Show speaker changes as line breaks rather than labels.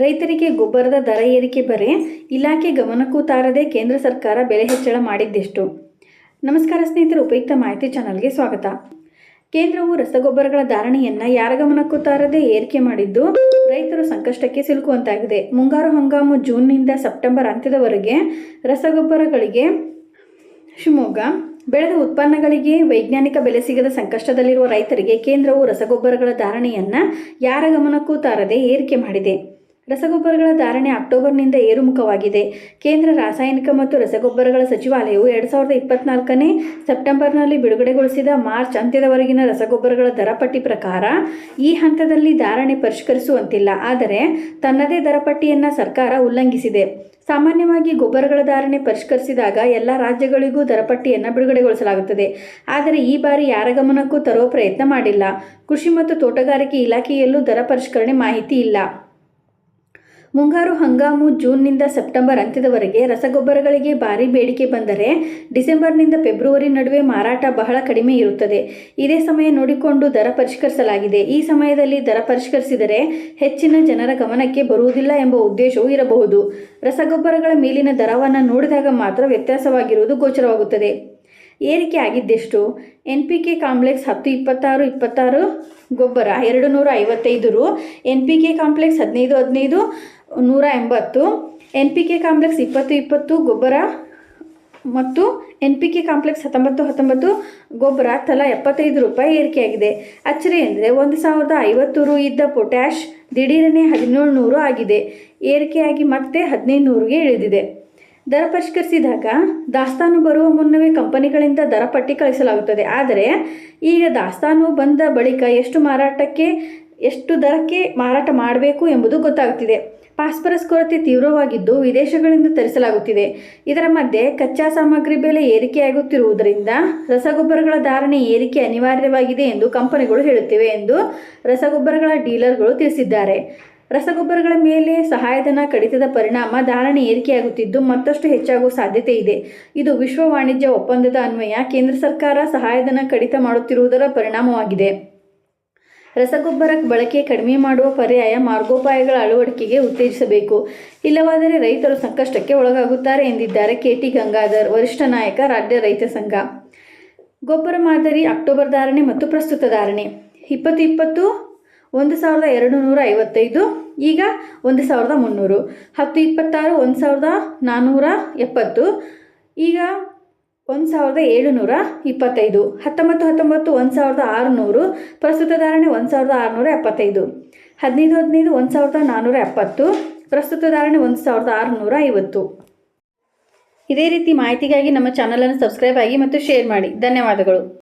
ರೈತರಿಗೆ ಗೊಬ್ಬರದ ದರ ಏರಿಕೆ ಬರೆ ಇಲಾಖೆ ಗಮನಕ್ಕೂ ತಾರದೆ ಕೇಂದ್ರ ಸರ್ಕಾರ ಬೆಲೆ ಹೆಚ್ಚಳ ಮಾಡಿದ್ದೆಷ್ಟು? ನಮಸ್ಕಾರ ಸ್ನೇಹಿತರು, ಉಪಯುಕ್ತ ಮಾಹಿತಿ ಚಾನಲ್ಗೆ ಸ್ವಾಗತ. ಕೇಂದ್ರವು ರಸಗೊಬ್ಬರಗಳ ಧಾರಣೆಯನ್ನು ಯಾರ ಗಮನಕ್ಕೂ ತಾರದೆ ಏರಿಕೆ ಮಾಡಿದ್ದು ರೈತರು ಸಂಕಷ್ಟಕ್ಕೆ ಸಿಲುಕುವಂತಾಗಿದೆ. ಮುಂಗಾರು ಹಂಗಾಮು ಜೂನ್ನಿಂದ ಸೆಪ್ಟೆಂಬರ್ ಅಂತ್ಯದವರೆಗೆ ರಸಗೊಬ್ಬರಗಳಿಗೆ ಶಿವಮೊಗ್ಗ, ಬೆಳೆದ ಉತ್ಪನ್ನಗಳಿಗೆ ವೈಜ್ಞಾನಿಕ ಬೆಲೆ ಸಿಗದ ಸಂಕಷ್ಟದಲ್ಲಿರುವ ರೈತರಿಗೆ ಕೇಂದ್ರವು ರಸಗೊಬ್ಬರಗಳ ಧಾರಣೆಯನ್ನು ಯಾರ ಗಮನಕ್ಕೂ ತಾರದೆ ಏರಿಕೆ ಮಾಡಿದೆ? ರಸಗೊಬ್ಬರಗಳ ಧಾರಣೆ ಅಕ್ಟೋಬರ್ನಿಂದ ಏರುಮುಖವಾಗಿದೆ. ಕೇಂದ್ರ ರಾಸಾಯನಿಕ ಮತ್ತು ರಸಗೊಬ್ಬರಗಳ ಸಚಿವಾಲಯವು ಎರಡು ಸಾವಿರದ ಇಪ್ಪತ್ನಾಲ್ಕನೇ ಸೆಪ್ಟೆಂಬರ್ನಲ್ಲಿ ಬಿಡುಗಡೆಗೊಳಿಸಿದ ಮಾರ್ಚ್ ಅಂತ್ಯದವರೆಗಿನ ರಸಗೊಬ್ಬರಗಳ ದರಪಟ್ಟಿ ಪ್ರಕಾರ ಈ ಹಂತದಲ್ಲಿ ಧಾರಣೆ ಪರಿಷ್ಕರಿಸುವಂತಿಲ್ಲ. ಆದರೆ ತನ್ನದೇ ದರಪಟ್ಟಿಯನ್ನು ಸರ್ಕಾರ ಉಲ್ಲಂಘಿಸಿದೆ. ಸಾಮಾನ್ಯವಾಗಿ ಗೊಬ್ಬರಗಳ ಧಾರಣೆ ಪರಿಷ್ಕರಿಸಿದಾಗ ಎಲ್ಲ ರಾಜ್ಯಗಳಿಗೂ ದರಪಟ್ಟಿಯನ್ನು ಬಿಡುಗಡೆಗೊಳಿಸಲಾಗುತ್ತದೆ. ಆದರೆ ಈ ಬಾರಿ ಯಾರ ಗಮನಕ್ಕೂ ತರುವ ಪ್ರಯತ್ನ ಮಾಡಿಲ್ಲ. ಕೃಷಿ ಮತ್ತು ತೋಟಗಾರಿಕೆ ಇಲಾಖೆಯಲ್ಲೂ ದರ ಪರಿಷ್ಕರಣೆ ಮಾಹಿತಿ ಇಲ್ಲ. ಮುಂಗಾರು ಹಂಗಾಮು ಜೂನ್ನಿಂದ ಸೆಪ್ಟೆಂಬರ್ ಅಂತ್ಯದವರೆಗೆ ರಸಗೊಬ್ಬರಗಳಿಗೆ ಭಾರಿ ಬೇಡಿಕೆ ಬಂದರೆ ಡಿಸೆಂಬರ್ನಿಂದ ಫೆಬ್ರವರಿ ನಡುವೆ ಮಾರಾಟ ಬಹಳ ಕಡಿಮೆ ಇರುತ್ತದೆ. ಇದೇ ಸಮಯ ನೋಡಿಕೊಂಡು ದರ ಪರಿಷ್ಕರಿಸಲಾಗಿದೆ. ಈ ಸಮಯದಲ್ಲಿ ದರ ಪರಿಷ್ಕರಿಸಿದರೆ ಹೆಚ್ಚಿನ ಜನರ ಗಮನಕ್ಕೆ ಬರುವುದಿಲ್ಲ ಎಂಬ ಉದ್ದೇಶವೂ ಇರಬಹುದು. ರಸಗೊಬ್ಬರಗಳ ಮೇಲಿನ ದರವನ್ನು ನೋಡಿದಾಗ ಮಾತ್ರ ವ್ಯತ್ಯಾಸವಾಗಿರುವುದು ಗೋಚರವಾಗುತ್ತದೆ. ಏರಿಕೆ ಆಗಿದ್ದೆಷ್ಟು? ಎನ್ ಪಿ ಕೆ ಕಾಂಪ್ಲೆಕ್ಸ್ ಹತ್ತು, ಇಪ್ಪತ್ತಾರು ಇಪ್ಪತ್ತಾರು, ಗೊಬ್ಬರ ಎರಡು ನೂರ ಐವತ್ತೈದು ರು. ಎನ್ ಪಿ ಕೆ ಕಾಂಪ್ಲೆಕ್ಸ್ ಹದಿನೈದು ಹದಿನೈದು, ನೂರ ಎಂಬತ್ತು. ಎನ್ ಪಿ ಕೆ ಕಾಂಪ್ಲೆಕ್ಸ್ ಇಪ್ಪತ್ತು ಇಪ್ಪತ್ತು, ಗೊಬ್ಬರ ಮತ್ತು ಎನ್ ಪಿ ಕೆ ಕಾಂಪ್ಲೆಕ್ಸ್ ಹತ್ತೊಂಬತ್ತು ಹತ್ತೊಂಬತ್ತು, ಗೊಬ್ಬರ ತಲಾ ಎಪ್ಪತ್ತೈದು ರೂಪಾಯಿ ಏರಿಕೆಯಾಗಿದೆ ಅಚ್ಚರಿ ಅಂದರೆ ಒಂದು ಸಾವಿರದ ಐವತ್ತು ರು ಇದ್ದ ಪೊಟ್ಯಾಶ್ ದಿಢೀರನೇ ಹದಿನೇಳು ನೂರು ಆಗಿದೆ. ಏರಿಕೆಯಾಗಿ ಮತ್ತೆ ಹದಿನೈದು ನೂರಿಗೆ ಇಳಿದಿದೆ. ದರ ಪರಿಷ್ಕರಿಸಿದಾಗ ದಾಸ್ತಾನು ಬರುವ ಮುನ್ನವೇ ಕಂಪನಿಗಳಿಂದ ದರ ಪಟ್ಟಿ ಕಳಿಸಲಾಗುತ್ತದೆ. ಆದರೆ ಈಗ ದಾಸ್ತಾನು ಬಂದ ಬಳಿಕ ಎಷ್ಟು ಮಾರಾಟಕ್ಕೆ, ಎಷ್ಟು ದರಕ್ಕೆ ಮಾರಾಟ ಮಾಡಬೇಕು ಎಂಬುದು ಗೊತ್ತಾಗುತ್ತಿದೆ. ಪಾಸ್ಪರಸ್ ಕೊರತೆ ತೀವ್ರವಾಗಿದ್ದು ವಿದೇಶಗಳಿಂದ ತರಿಸಲಾಗುತ್ತಿದೆ. ಇದರ ಮಧ್ಯೆ ಕಚ್ಚಾ ಸಾಮಗ್ರಿ ಬೆಲೆ ಏರಿಕೆಯಾಗುತ್ತಿರುವುದರಿಂದ ರಸಗೊಬ್ಬರಗಳ ಧಾರಣೆ ಏರಿಕೆ ಅನಿವಾರ್ಯವಾಗಿದೆ ಎಂದು ಕಂಪನಿಗಳು ಹೇಳುತ್ತಿವೆ ಎಂದು ರಸಗೊಬ್ಬರಗಳ ಡೀಲರ್ಗಳು ತಿಳಿಸಿದ್ದಾರೆ. ರಸಗೊಬ್ಬರಗಳ ಮೇಲೆ ಸಹಾಯಧನ ಕಡಿತದ ಪರಿಣಾಮ ಧಾರಣೆ ಏರಿಕೆಯಾಗುತ್ತಿದ್ದು ಮತ್ತಷ್ಟು ಹೆಚ್ಚಾಗುವ ಸಾಧ್ಯತೆ ಇದೆ. ಇದು ವಿಶ್ವ ವಾಣಿಜ್ಯ ಒಪ್ಪಂದದ ಅನ್ವಯ, ಕೇಂದ್ರ ಸರ್ಕಾರ ಸಹಾಯಧನ ಕಡಿತ ಮಾಡುತ್ತಿರುವುದರ ಪರಿಣಾಮವಾಗಿದೆ. ರಸಗೊಬ್ಬರ ಬಳಕೆ ಕಡಿಮೆ ಮಾಡುವ ಪರ್ಯಾಯ ಮಾರ್ಗೋಪಾಯಗಳ ಅಳವಡಿಕೆಗೆ ಉತ್ತೇಜಿಸಬೇಕು. ಇಲ್ಲವಾದರೆ ರೈತರು ಸಂಕಷ್ಟಕ್ಕೆ ಒಳಗಾಗುತ್ತಾರೆ ಎಂದಿದ್ದಾರೆ ಕೆಟಿ ಗಂಗಾಧರ್, ವರಿಷ್ಠ ನಾಯಕ, ರಾಜ್ಯ ರೈತ ಸಂಘ. ಗೊಬ್ಬರ ಮಾದರಿ ಅಕ್ಟೋಬರ್ ಧಾರಣೆ ಮತ್ತು ಪ್ರಸ್ತುತ ಧಾರಣೆ. ಇಪ್ಪತ್ತು ಇಪ್ಪತ್ತು ಒಂದು ಸಾವಿರದ ಎರಡು ನೂರ ಐವತ್ತೈದು, ಈಗ ಒಂದು ಸಾವಿರದ ಮುನ್ನೂರು. ಹತ್ತು ಇಪ್ಪತ್ತಾರು, ಒಂದು ಸಾವಿರದ ನಾನ್ನೂರ ಎಪ್ಪತ್ತು, ಈಗ ಒಂದು ಸಾವಿರದ ಏಳುನೂರ ಇಪ್ಪತ್ತೈದು. ಹತ್ತೊಂಬತ್ತು ಹತ್ತೊಂಬತ್ತು, ಒಂದು ಸಾವಿರದ ಆರುನೂರು. ಪ್ರಸ್ತುತ ಧಾರಣೆ ಒಂದು ಸಾವಿರದ ಆರುನೂರ ಎಪ್ಪತ್ತೈದು. ಹದಿನೈದು ಹದಿನೈದು, ಒಂದು ಸಾವಿರದ ನಾನ್ನೂರ ಎಪ್ಪತ್ತು. ಪ್ರಸ್ತುತ ಧಾರಣೆ ಒಂದು ಸಾವಿರದ ಆರುನೂರ ಐವತ್ತು. ಇದೇ ರೀತಿ ಮಾಹಿತಿಗಾಗಿ ನಮ್ಮ ಚಾನಲನ್ನು ಸಬ್ಸ್ಕ್ರೈಬ್ ಆಗಿ ಮತ್ತು ಶೇರ್ ಮಾಡಿ. ಧನ್ಯವಾದಗಳು.